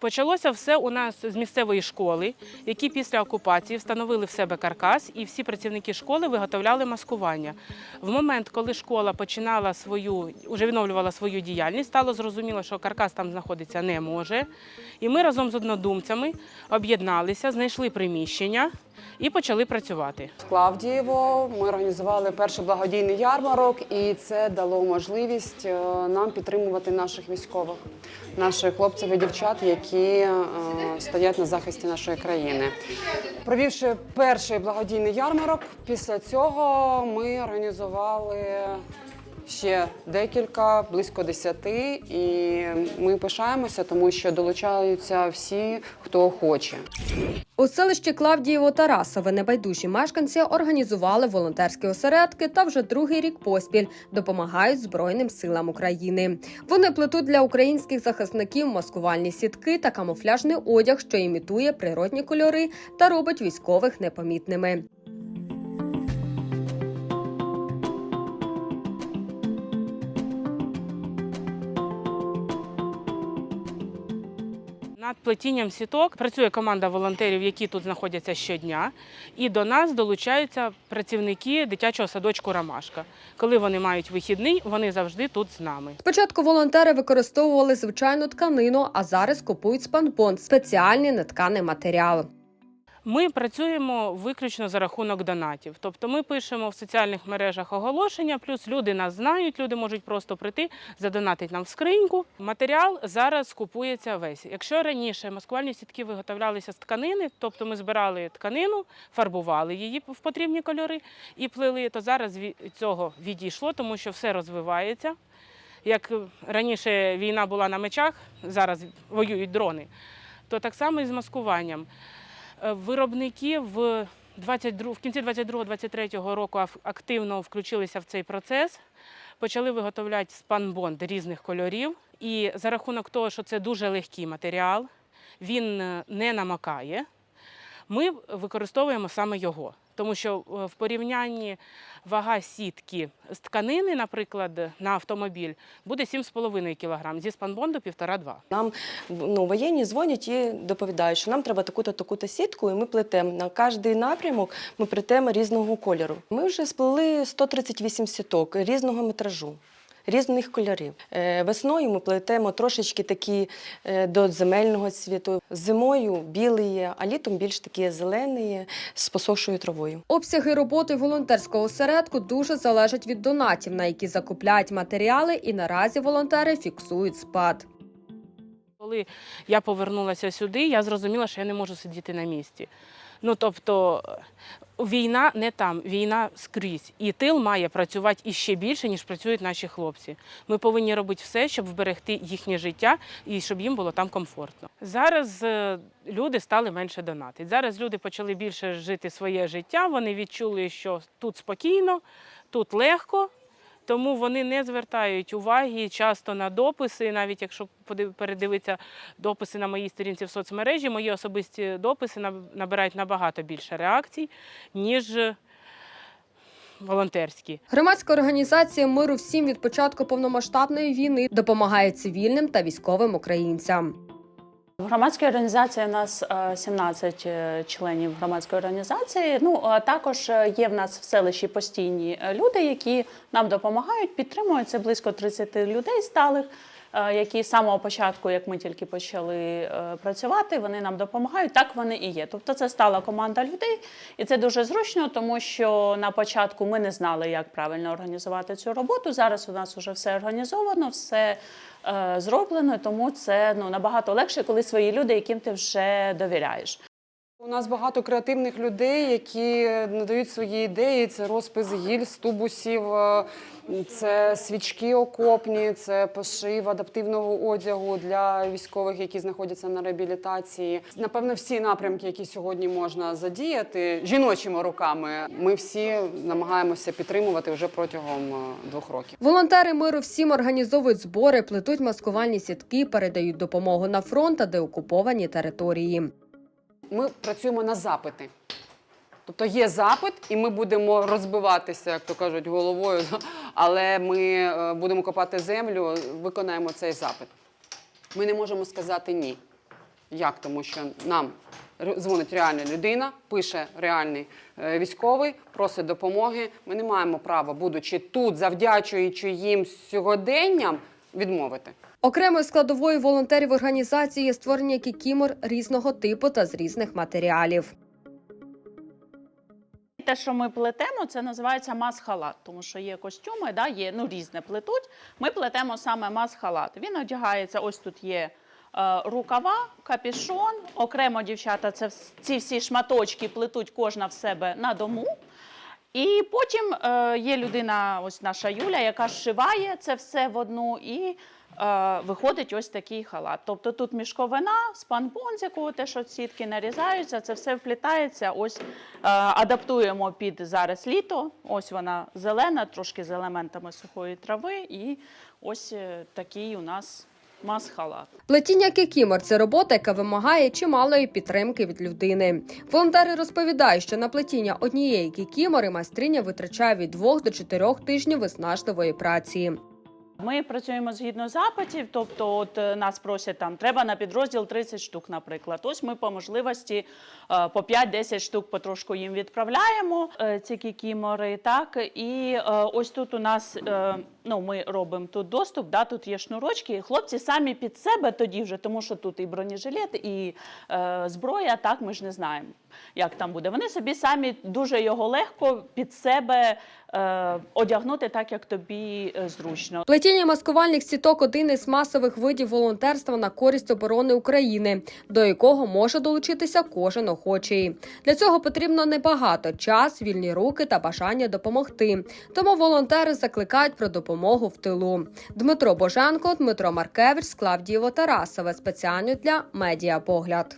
Почалося все у нас з місцевої школи, які після окупації встановили в себе каркас, і всі працівники школи виготовляли маскування. В момент, коли школа починала свою, вже відновлювала свою діяльність, стало зрозуміло, що каркас там знаходитися не може. І ми разом з однодумцями об'єдналися, знайшли приміщення і почали працювати. В Клавдієво ми організували перший благодійний ярмарок, і це дало можливість е, нам підтримувати наших військових, наших хлопців і дівчат, які е, стоять на захисті нашої країни. Провівши перший благодійний ярмарок, після цього ми організували. Ще декілька, близько десяти, і ми пишаємося, тому що долучаються всі, хто хоче. У селищі Клавдієво Тарасове небайдужі мешканці організували волонтерські осередки та вже другий рік поспіль допомагають Збройним силам України. Вони плетуть для українських захисників маскувальні сітки та камуфляжний одяг, що імітує природні кольори та робить військових непомітними. Над плетінням сіток працює команда волонтерів, які тут знаходяться щодня. І до нас долучаються працівники дитячого садочку Ромашка. Коли вони мають вихідний, вони завжди тут з нами. Спочатку волонтери використовували звичайну тканину, а зараз купують спанбонд – спеціальний нетканий матеріал. Ми працюємо виключно за рахунок донатів. Тобто ми пишемо в соціальних мережах оголошення, плюс люди нас знають, люди можуть просто прийти, задонатити нам в скриньку. Матеріал зараз купується весь. Якщо раніше маскувальні сітки виготовлялися з тканини, тобто ми збирали тканину, фарбували її в потрібні кольори і плели, то зараз від цього відійшло, тому що все розвивається. Як раніше війна була на мечах, зараз воюють дрони, то так само і з маскуванням. Е, Виробники в 22, в кінці 22-23 року активно включилися в цей процес, почали виготовляти спанбонд різних кольорів. І за рахунок того, що це дуже легкий матеріал, він е, не намакає, ми використовуємо саме його. Тому що е, в порівнянні вага сітки з тканини, наприклад, на автомобіль, буде 7,5 кг, зі спанбонду 1,5-2. Нам ну, воєнні дзвонять і доповідають, що нам треба таку-то таку-то сітку, і ми плетемо. На кожний напрямок ми плетемо різного кольору. Ми вже сплели 138 сіток різного метражу. Різних кольорів. Е, Весною ми плетемо трошечки такі е, до земельного цвіту. Зимою білий, є, а літом більш такі зелені з посохшою травою. Обсяги роботи волонтерського осередку дуже залежать від донатів, на які закупляють матеріали, і наразі волонтери фіксують спад. Коли я повернулася сюди, я зрозуміла, що я не можу сидіти на місці. Ну тобто війна не там, війна скрізь. І тил має працювати іще більше, ніж працюють наші хлопці. Ми повинні робити все, щоб вберегти їхнє життя і щоб їм було там комфортно. Зараз е, люди стали менше донатити. Зараз люди почали більше жити своє життя. Вони відчули, що тут спокійно, тут легко. Тому вони не звертають уваги часто на дописи, навіть якщо передивитися дописи на моїй сторінці в соцмережі, мої особисті дописи наб- набирають набагато більше реакцій, ніж волонтерські. Громадська організація миру всім від початку повномасштабної війни допомагає цивільним та військовим українцям. В громадській організації у нас е, 17 е, членів громадської організації. Ну а також е, є в нас в селищі постійні е, люди, які нам допомагають, підтримують. Це близько 30 людей сталих, е, які з самого початку, як ми тільки почали е, працювати, вони нам допомагають. Так вони і є. Тобто це стала команда людей, і це дуже зручно, тому що на початку ми не знали, як правильно організувати цю роботу. Зараз у нас вже все організовано, все е, зроблено, тому це ну набагато легше, коли свої люди, яким ти вже довіряєш. У нас багато креативних людей, які надають свої ідеї. Це розпис гіль з тубусів, е, це свічки окопні, це пошив адаптивного одягу для військових, які знаходяться на реабілітації. Напевно, всі напрямки, які сьогодні можна задіяти жіночими руками, ми всі намагаємося підтримувати вже протягом е, двох років. Волонтери миру всім організовують збори, плетуть маскувальні сітки, передають допомогу на фронт та деокуповані території. Ми працюємо на запити. Тобто є запит, і ми будемо розбиватися, як то кажуть, головою, але ми е, будемо копати землю, виконаємо цей запит. Ми не можемо сказати ні. Як? Тому що нам дзвонить реальна людина, пише реальний е, військовий, просить допомоги. Ми не маємо права, будучи тут, завдячуючи їм сьогоденням, відмовити. Окремою складовою волонтерів організації є створення кікімор різного типу та з різних матеріалів. Те, що ми плетемо, це називається мас-халат, тому що є костюми, да, є ну, різне плетуть. Ми плетемо саме мас-халат. Він одягається, ось тут є е, рукава, капішон. Окремо дівчата це ці всі шматочки плетуть кожна в себе на дому. І потім е, є людина, ось наша Юля, яка зшиває це все в одну і е, виходить ось такий халат. Тобто тут мішковина, спанбон, з якого те, що сітки нарізаються, це все вплітається. Ось е, адаптуємо під зараз літо. Ось вона зелена, трошки з елементами сухої трави. І ось е, такий у нас мас-халат. Плетіння кікімор це робота, яка вимагає чималої підтримки від людини. Волонтери розповідають, що на плетіння однієї кікімори майстриня витрачає від двох до чотирьох тижнів виснажливої праці. Ми працюємо згідно запитів, тобто, от е, нас просять там треба на підрозділ 30 штук, наприклад. Ось ми по можливості е, по 5-10 штук потрошку їм відправляємо е, ці кікімори. Так і ось тут у нас ну ми робимо тут доступ. Да, тут є шнурочки. і Хлопці самі під себе тоді вже, тому що тут і бронежилет, і е, зброя. Так ми ж не знаємо, як там буде. Вони собі самі дуже його легко під себе е, одягнути так, як тобі е, зручно. Плетіння маскувальних сіток один із масових видів волонтерства на користь оборони України, до якого може долучитися кожен охочий. Для цього потрібно небагато час, вільні руки та бажання допомогти. Тому волонтери закликають про допомогу в тилу. Дмитро Боженко, Дмитро Маркевич, Клавдієво Тарасове спеціально для медіапогляд.